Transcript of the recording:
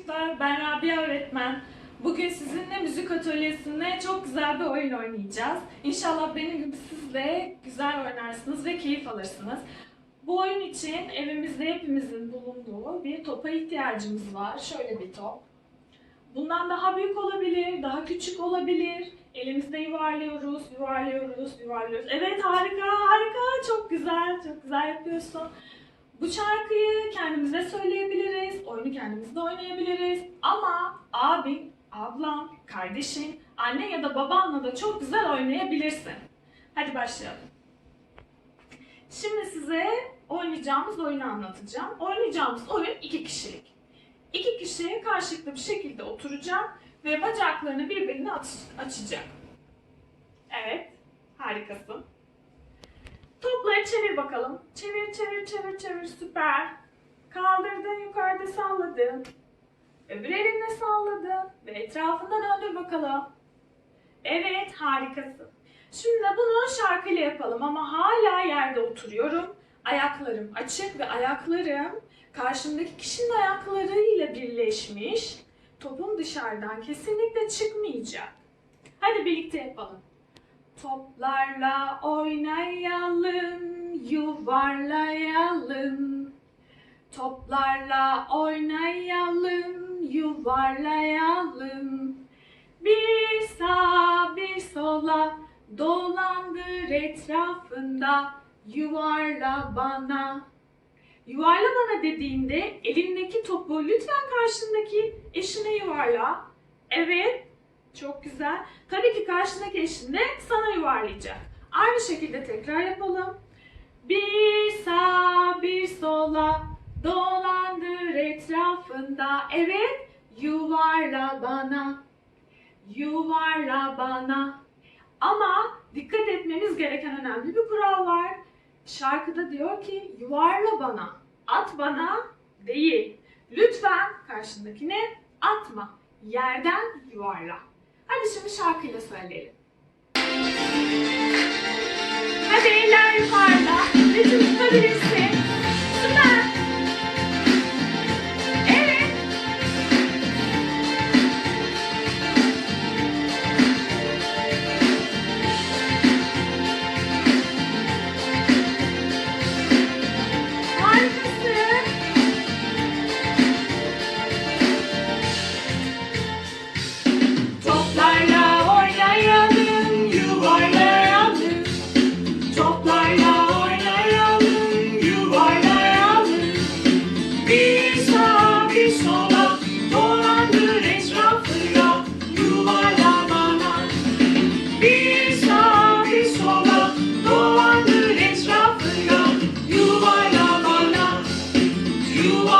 çocuklar, ben Rabia öğretmen. Bugün sizinle müzik atölyesinde çok güzel bir oyun oynayacağız. İnşallah benim gibi siz de güzel oynarsınız ve keyif alırsınız. Bu oyun için evimizde hepimizin bulunduğu bir topa ihtiyacımız var. Şöyle bir top. Bundan daha büyük olabilir, daha küçük olabilir. Elimizde yuvarlıyoruz, yuvarlıyoruz, yuvarlıyoruz. Evet harika, harika. Çok güzel, çok güzel yapıyorsun. Bu şarkıyı kendimize söyleyebiliriz, oyunu kendimizde oynayabiliriz. Ama abin, ablan, kardeşin, anne ya da babanla da çok güzel oynayabilirsin. Hadi başlayalım. Şimdi size oynayacağımız oyunu anlatacağım. Oynayacağımız oyun iki kişilik. İki kişi karşılıklı bir şekilde oturacak ve bacaklarını birbirine aç- açacak. Evet, harikasın. Topları çevir bakalım. Çevir, çevir, çevir, çevir. Süper. Kaldırdın, yukarıda salladın. Öbür elinle salladın ve etrafında döndür bakalım. Evet, harikasın. Şimdi bunu şarkıyla yapalım ama hala yerde oturuyorum. Ayaklarım açık ve ayaklarım karşımdaki kişinin ayaklarıyla birleşmiş. Topum dışarıdan kesinlikle çıkmayacak. Hadi birlikte yapalım. Toplarla oynayalım, yuvarlayalım. Toplarla oynayalım, yuvarlayalım. Bir sağa bir sola dolandır etrafında yuvarla bana. Yuvarla bana dediğinde elindeki topu lütfen karşındaki eşine yuvarla. Evet, çok güzel. Tabii ki karşındaki eşin de sana yuvarlayacak. Aynı şekilde tekrar yapalım. Bir sağa bir sola dolandır etrafında. Evet, yuvarla bana. Yuvarla bana. Ama dikkat etmemiz gereken önemli bir kural var. Şarkıda diyor ki yuvarla bana, at bana değil. Lütfen karşındakine atma. Yerden yuvarla. Hadi şimdi şarkıyla söyleyelim. Hadi eller yukarıda. Ritim tutabilirsin. Yuvarla bana.